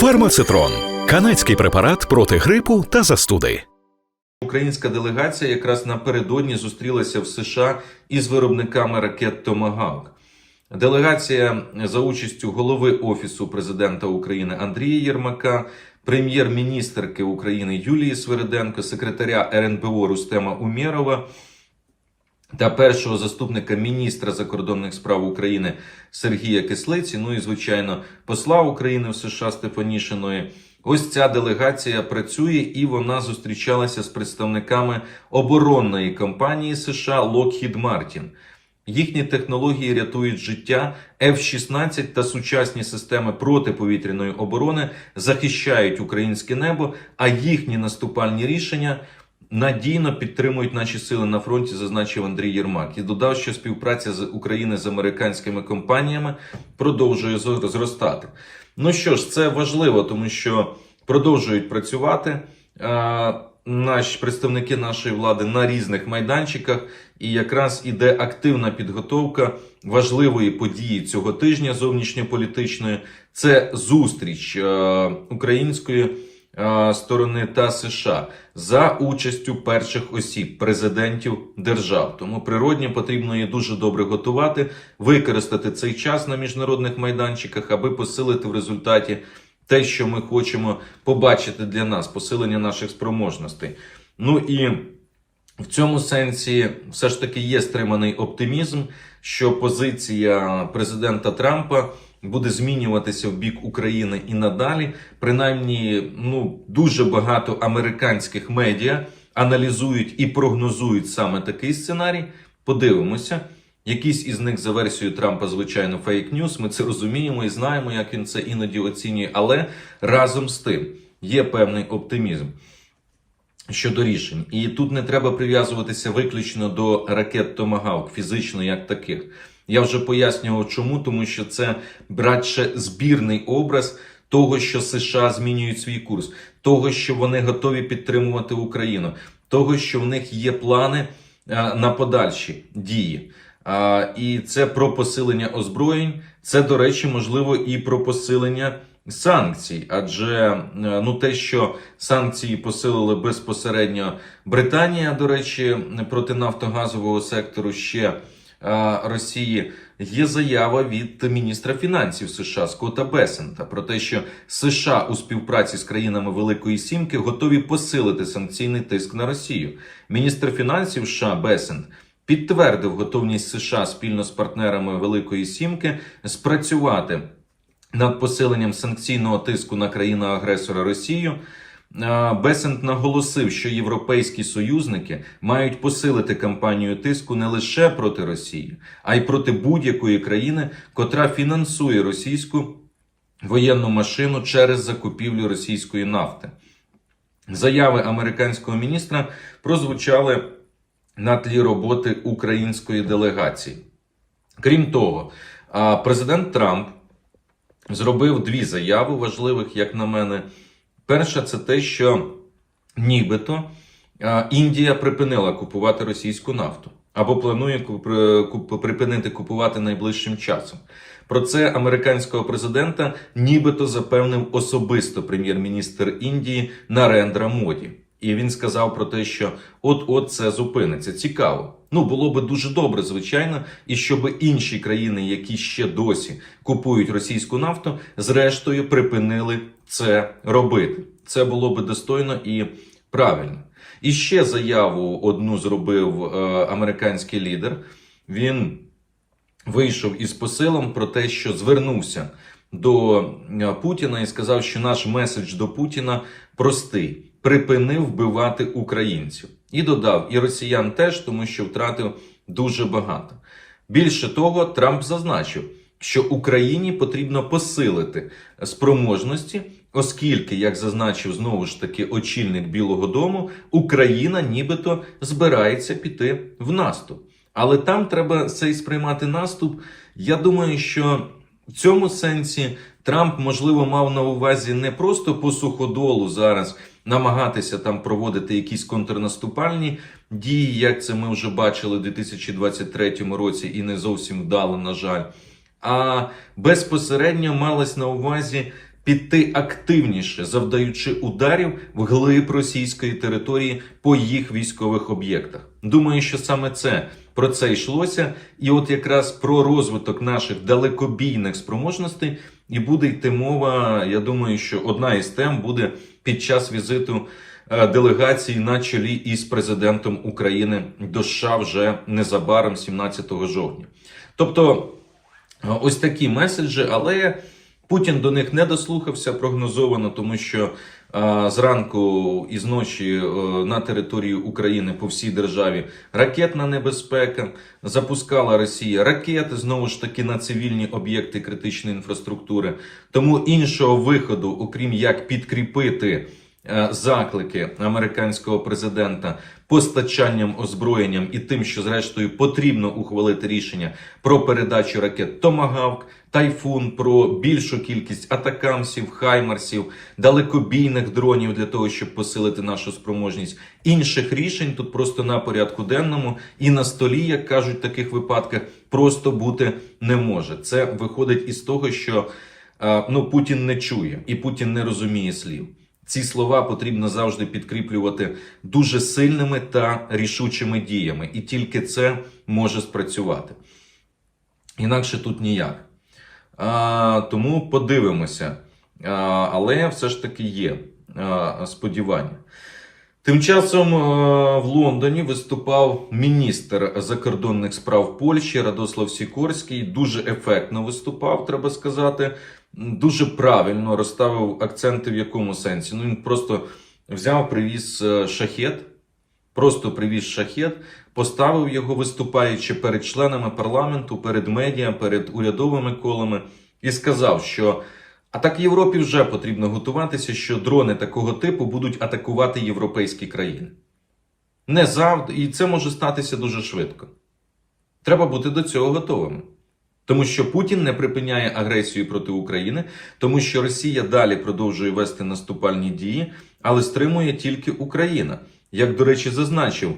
Фармацитрон канадський препарат проти грипу та застуди. Українська делегація якраз напередодні зустрілася в США із виробниками ракет Томагавк. Делегація за участю голови Офісу президента України Андрія Єрмака, прем'єр-міністерки України Юлії Свириденко, секретаря РНБО Рустема Умєрова та першого заступника міністра закордонних справ України Сергія Кислиці, ну і звичайно, посла України в США Стефанішиної. Ось ця делегація працює і вона зустрічалася з представниками оборонної компанії США Lockheed Martin. Їхні технології рятують життя. F-16 та сучасні системи протиповітряної оборони захищають українське небо, а їхні наступальні рішення надійно підтримують наші сили на фронті, зазначив Андрій Єрмак. І додав, що співпраця з України з американськими компаніями продовжує зростати. Ну що ж, це важливо, тому що продовжують працювати. Наші представники нашої влади на різних майданчиках, і якраз іде активна підготовка важливої події цього тижня зовнішньополітичної. Це зустріч е, української сторони та США за участю перших осіб президентів держав. Тому природні потрібно її дуже добре готувати, використати цей час на міжнародних майданчиках, аби посилити в результаті те, що ми хочемо побачити для нас, посилення наших спроможностей. Ну і в цьому сенсі все ж таки є стриманий оптимізм, що позиція президента Трампа буде змінюватися в бік України і надалі. Принаймні, ну дуже багато американських медіа аналізують і прогнозують саме такий сценарій. Подивимося. Якісь із них за версією Трампа, звичайно, фейк-ньюс. Ми це розуміємо і знаємо, як він це іноді оцінює. Але разом з тим є певний оптимізм щодо рішень. І тут не треба прив'язуватися виключно до ракет Томагавк, фізично як таких. Я вже пояснював, чому, тому що це братше збірний образ того, що США змінюють свій курс, того, що вони готові підтримувати Україну, того, що в них є плани е, на подальші дії. І це про посилення озброєнь. Це, до речі, можливо, і про посилення санкцій. Адже е, ну, те, що санкції посилили безпосередньо Британія, до речі, проти нафтогазового сектору ще Росії. Є заява від міністра фінансів США Скотта Бесента про те, що США у співпраці з країнами Великої Сімки готові посилити санкційний тиск на Росію. Міністр фінансів США Бесент підтвердив готовність США спільно з партнерами Великої Сімки спрацювати над посиленням санкційного тиску на країну-агресора Росію. Бесент наголосив, що європейські союзники мають посилити кампанію тиску не лише проти Росії, а й проти будь-якої країни, котра фінансує російську воєнну машину через закупівлю російської нафти. Заяви американського міністра прозвучали на тлі роботи української делегації. Крім того, президент Трамп зробив дві заяви важливих, як на мене. Перша це те, що нібито Індія припинила купувати російську нафту або планує куп- припинити купувати найближчим часом. Про це американського президента нібито запевнив особисто прем'єр-міністр Індії Нарендра Моді. І він сказав про те, що от-от це зупиниться. Цікаво. Ну було би дуже добре, звичайно, і щоб інші країни, які ще досі купують російську нафту, зрештою припинили це робити. Це було би достойно і правильно. І ще заяву одну зробив е, американський лідер. Він вийшов із посилом про те, що звернувся до е, Путіна і сказав, що наш меседж до Путіна простий: припини вбивати українців. І додав, і росіян теж, тому що втратив дуже багато. Більше того, Трамп зазначив, що Україні потрібно посилити спроможності, оскільки, як зазначив знову ж таки очільник Білого Дому, Україна нібито збирається піти в наступ. Але там треба цей сприймати наступ. Я думаю, що в цьому сенсі Трамп, можливо, мав на увазі не просто по суходолу зараз намагатися там проводити якісь контрнаступальні дії, як це ми вже бачили у 2023 році, і не зовсім вдало, на жаль. А безпосередньо малась на увазі піти активніше, завдаючи ударів вглиб російської території по їх військових об'єктах. Думаю, що саме це про це йшлося, і от якраз про розвиток наших далекобійних спроможностей і буде йти мова. Я думаю, що одна із тем буде під час візиту е, делегації на чолі із президентом України до США вже незабаром 17 жовтня. Тобто, е, ось такі меседжі, але Путін до них не дослухався прогнозовано, тому що зранку і зночі е, на території України по всій державі ракетна небезпека. Запускала Росія ракети знову ж таки на цивільні об'єкти критичної інфраструктури. Тому іншого виходу, окрім як підкріпити заклики американського президента постачанням озброєнням і тим, що зрештою потрібно ухвалити рішення про передачу ракет Томагавк, Тайфун, про більшу кількість атакамсів, хаймарсів, далекобійних дронів для того, щоб посилити нашу спроможність. Інших рішень тут просто на порядку денному і на столі, як кажуть в таких випадках, просто бути не може. Це виходить із того, що е, ну Путін не чує і Путін не розуміє слів. Ці слова потрібно завжди підкріплювати дуже сильними та рішучими діями, і тільки це може спрацювати. Інакше тут ніяк. А, тому подивимося. А, але все ж таки є а, сподівання. Тим часом в Лондоні виступав міністр закордонних справ Польщі Радослав Сікорський. Дуже ефектно виступав, треба сказати. Дуже правильно розставив акценти в якому сенсі. Ну він просто взяв, привіз е, шахет, просто привіз шахет, поставив його, виступаючи перед членами парламенту, перед медіа, перед урядовими колами, і сказав, що а так Європі вже потрібно готуватися, що дрони такого типу будуть атакувати європейські країни. Не завжди, і це може статися дуже швидко. Треба бути до цього готовими. Тому що Путін не припиняє агресію проти України, тому що Росія далі продовжує вести наступальні дії, але стримує тільки Україна. Як, до речі, зазначив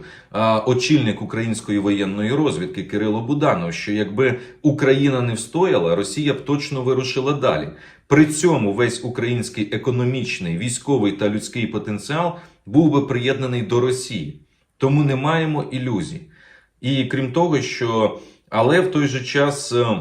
очільник української воєнної розвідки Кирило Буданов, що якби Україна не встояла, Росія б точно вирушила далі. При цьому весь український економічний, військовий та людський потенціал був би приєднаний до Росії. Тому не маємо ілюзій. І крім того, що але в той же час е, е,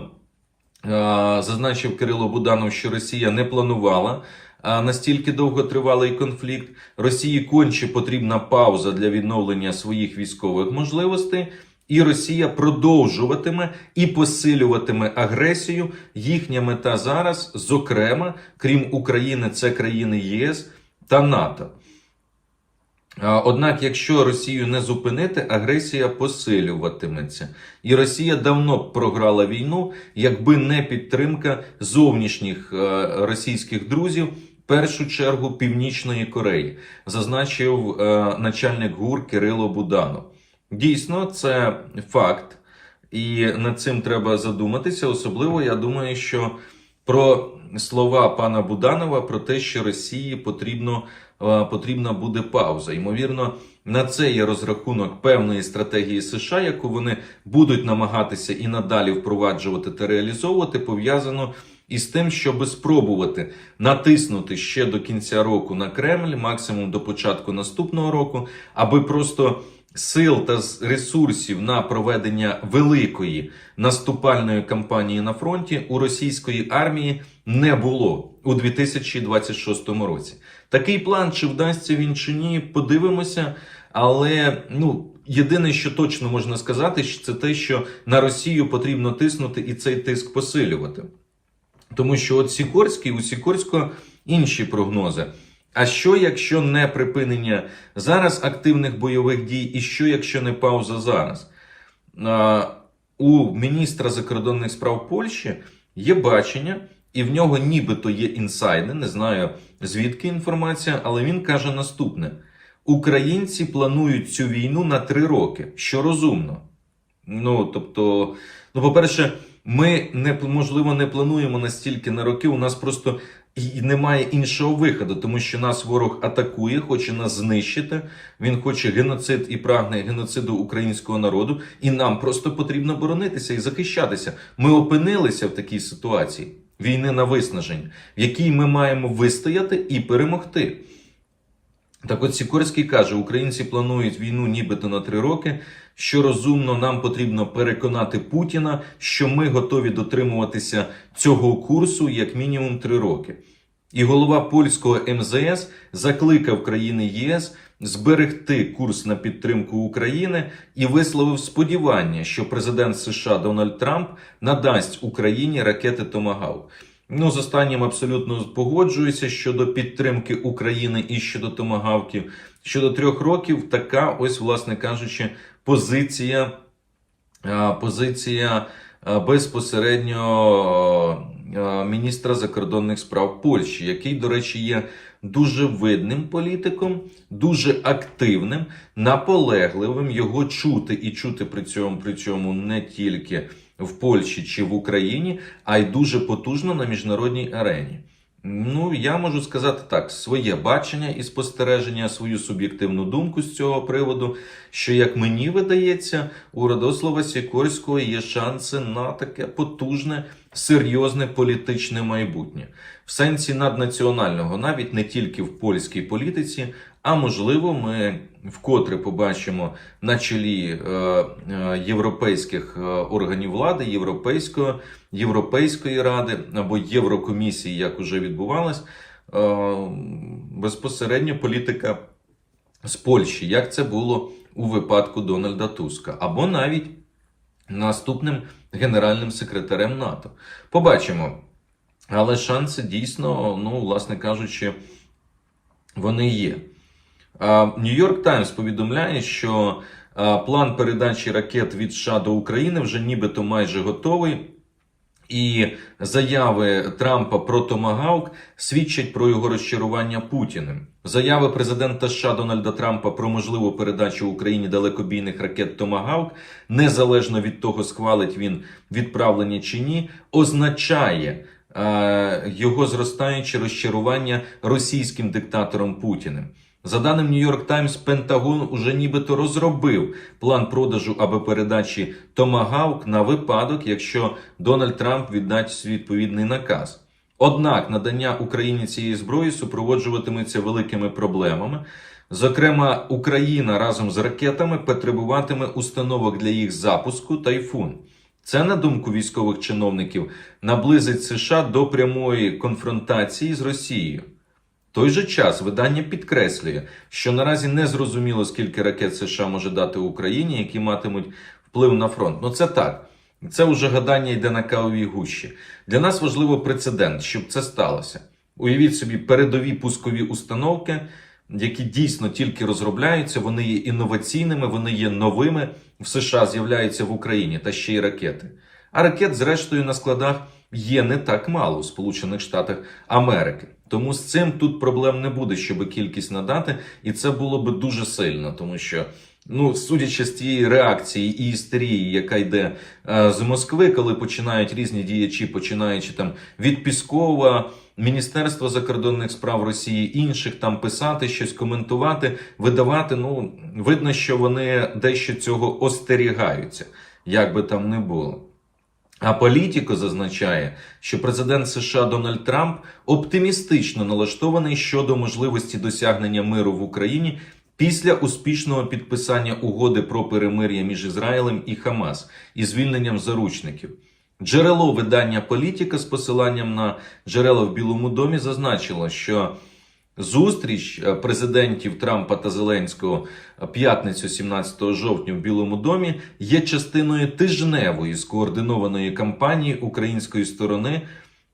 зазначив Кирило Буданов, що Росія не планувала е, настільки довготривалий конфлікт. Росії конче потрібна пауза для відновлення своїх військових можливостей. І Росія продовжуватиме і посилюватиме агресію. Їхня мета зараз, зокрема, крім України, це країни ЄС та НАТО. Однак, якщо Росію не зупинити, агресія посилюватиметься. І Росія давно програла війну, якби не підтримка зовнішніх е, російських друзів, в першу чергу Північної Кореї, зазначив е, начальник ГУР Кирило Буданов. Дійсно, це факт, і над цим треба задуматися. Особливо, я думаю, що про слова пана Буданова про те, що Росії потрібно, е, потрібна буде пауза. Ймовірно, на це є розрахунок певної стратегії США, яку вони будуть намагатися і надалі впроваджувати та реалізовувати, пов'язано із тим, щоб спробувати натиснути ще до кінця року на Кремль, максимум до початку наступного року, аби просто сил та ресурсів на проведення великої наступальної кампанії на фронті у російської армії не було у 2026 році. Такий план, чи вдасться він чи ні, подивимося. Але ну єдине, що точно можна сказати, це те, що на Росію потрібно тиснути і цей тиск посилювати. Тому що от Сікорський, у Сікорського інші прогнози. А що, якщо не припинення зараз активних бойових дій, і що, якщо не пауза зараз? У міністра закордонних справ Польщі є бачення, і в нього нібито є інсайди. Не знаю звідки інформація, але він каже наступне: Українці планують цю війну на три роки, що розумно. Ну, тобто, ну, по-перше, ми не можливо не плануємо настільки на роки. У нас просто і немає іншого виходу, тому що нас ворог атакує, хоче нас знищити. Він хоче геноцид і прагне геноциду українського народу, і нам просто потрібно боронитися і захищатися. Ми опинилися в такій ситуації. війни на виснаження, в якій ми маємо вистояти і перемогти. Так от Сікорський каже, українці планують війну нібито на три роки. Що розумно, нам потрібно переконати Путіна, що ми готові дотримуватися цього курсу як мінімум три роки. І голова польського МЗС закликав країни ЄС зберегти курс на підтримку України і висловив сподівання, що президент США Дональд Трамп надасть Україні ракети Томагавк. Ну, з останнім абсолютно погоджуюся щодо підтримки України і щодо томагавків. Щодо трьох років, така ось, власне кажучи, позиція, позиція а, безпосередньо міністра закордонних справ Польщі, який, до речі, є дуже видним політиком, дуже активним, наполегливим. Його чути і чути при цьому, при цьому не тільки в Польщі чи в Україні, а й дуже потужно на міжнародній арені. Ну, я можу сказати так: своє бачення і спостереження, свою суб'єктивну думку з цього приводу. Що, як мені видається, у Радослава Сікорського є шанси на таке потужне, серйозне політичне майбутнє в сенсі наднаціонального, навіть не тільки в польській політиці, а можливо, ми вкотре побачимо на чолі е, е, європейських е, органів влади, європейської, європейської ради або Єврокомісії, як уже відбувалось, безпосередньо політика з Польщі, як це було у випадку Дональда Туска, або навіть наступним генеральним секретарем НАТО. Побачимо. Але шанси дійсно, ну, власне кажучи, вони є. Нью-Йорк Таймс повідомляє, що план передачі ракет від США до України вже нібито майже готовий. І заяви Трампа про Томагавк свідчать про його розчарування Путіним. Заяви президента США Дональда Трампа про можливу передачу Україні далекобійних ракет Томагавк, незалежно від того, схвалить він відправлення чи ні, означає е, його зростаюче розчарування російським диктатором Путіним. За даним Нью-Йорк Таймс, Пентагон уже нібито розробив план продажу або передачі Томагавк на випадок, якщо Дональд Трамп віддасть відповідний наказ. Однак надання Україні цієї зброї супроводжуватиметься великими проблемами. Зокрема, Україна разом з ракетами потребуватиме установок для їх запуску тайфун. Це, на думку військових чиновників, наблизить США до прямої конфронтації з Росією. Той же час видання підкреслює, що наразі не зрозуміло, скільки ракет США може дати Україні, які матимуть вплив на фронт. Ну це так. Це вже гадання йде на кавовій гущі. Для нас важливо прецедент, щоб це сталося. Уявіть собі передові пускові установки, які дійсно тільки розробляються, вони є інноваційними, вони є новими. В США з'являються в Україні та ще й ракети. А ракет, зрештою, на складах є не так мало у Сполучених Штатах Америки. Тому з цим тут проблем не буде, щоб кількість надати, і це було би дуже сильно, тому що. Ну, судячи з тієї реакції і істерії, яка йде е, з Москви, коли починають різні діячі, починаючи там від Піскова, Міністерства закордонних справ Росії, інших там писати щось, коментувати, видавати. Ну видно, що вони дещо цього остерігаються, як би там не було. А політико зазначає, що президент США Дональд Трамп оптимістично налаштований щодо можливості досягнення миру в Україні після успішного підписання угоди про перемир'я між Ізраїлем і Хамас і звільненням заручників. Джерело видання Політика з посиланням на джерела в Білому домі зазначило, що Зустріч е, президентів Трампа та Зеленського е, п'ятницю 17 жовтня в Білому домі є частиною тижневої скоординованої кампанії української сторони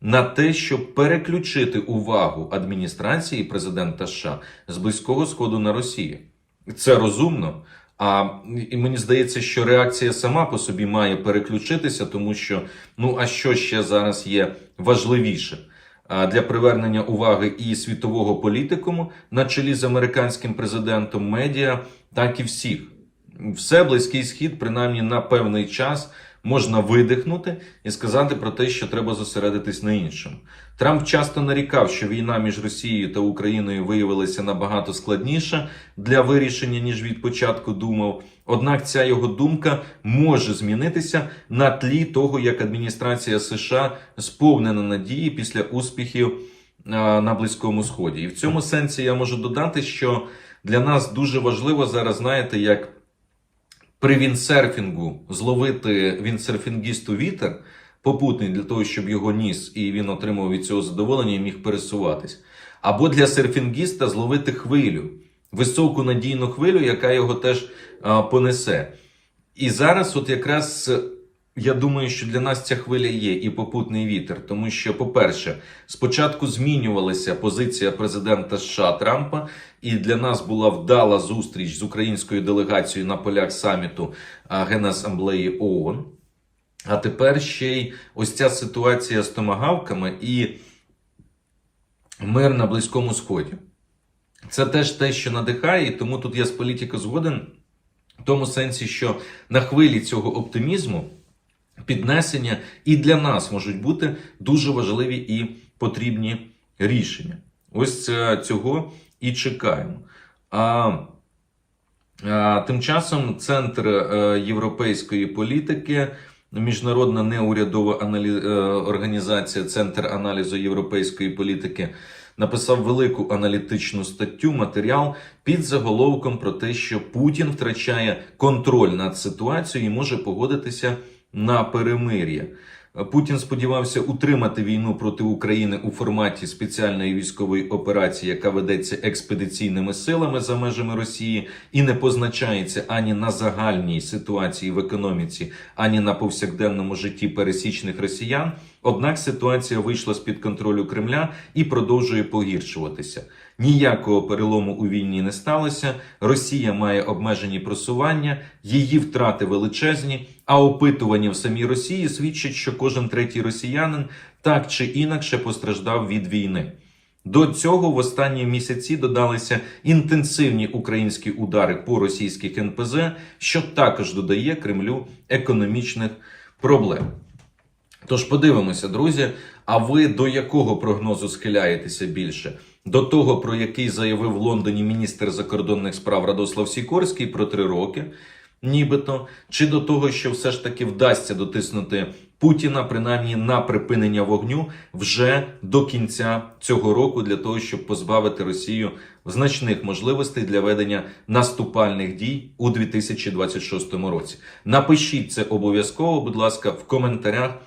на те, щоб переключити увагу адміністрації президента США з близького сходу на Росію. Це розумно. А і мені здається, що реакція сама по собі має переключитися, тому що ну а що ще зараз є важливіше? Для привернення уваги і світового політикуму на чолі з американським президентом медіа, так і всіх. Все близький схід, принаймні на певний час, можна видихнути і сказати про те, що треба зосередитись на іншому. Трамп часто нарікав, що війна між Росією та Україною виявилася набагато складніша для вирішення, ніж від початку думав. Однак ця його думка може змінитися на тлі того, як адміністрація США сповнена надії після успіхів на Близькому Сході. І в цьому сенсі я можу додати, що для нас дуже важливо зараз, знаєте, як при віндсерфінгу зловити віндсерфінгісту вітер попутний для того, щоб його ніс і він отримав від цього задоволення і міг пересуватись. Або для серфінгіста зловити хвилю, високу надійну хвилю, яка його теж а, понесе. І зараз, от якраз. Я думаю, що для нас ця хвиля є і попутний вітер, тому що, по-перше, спочатку змінювалася позиція президента США Трампа, і для нас була вдала зустріч з українською делегацією на полях саміту Генасамблеї ООН. А тепер ще й ось ця ситуація з томагавками і мир на Близькому Сході. Це теж те, що надихає, і тому тут я з політико згоден в тому сенсі, що на хвилі цього оптимізму піднесення і для нас можуть бути дуже важливі і потрібні рішення. Ось е, цього і чекаємо. А, а тим часом Центр е, європейської політики, міжнародна неурядова е, організація Центр аналізу європейської політики. Написав велику аналітичну статтю, матеріал під заголовком про те, що Путін втрачає контроль над ситуацією і може погодитися на перемир'я. Путін сподівався утримати війну проти України у форматі спеціальної військової операції, яка ведеться експедиційними силами за межами Росії, і не позначається ані на загальній ситуації в економіці, ані на повсякденному житті пересічних росіян. Однак ситуація вийшла з під контролю Кремля і продовжує погіршуватися. Ніякого перелому у війні не сталося. Росія має обмежені просування, її втрати величезні. А опитування в самій Росії свідчать, що кожен третій росіянин так чи інакше постраждав від війни. До цього в останні місяці додалися інтенсивні українські удари по російських НПЗ, що також додає Кремлю економічних проблем. Тож подивимося, друзі. А ви до якого прогнозу схиляєтеся більше? До того, про який заявив в Лондоні міністр закордонних справ Радослав Сікорський про три роки, нібито, чи до того, що все ж таки вдасться дотиснути Путіна, принаймні на припинення вогню вже до кінця цього року, для того, щоб позбавити Росію значних можливостей для ведення наступальних дій у 2026 році. Напишіть це обов'язково, будь ласка, в коментарях.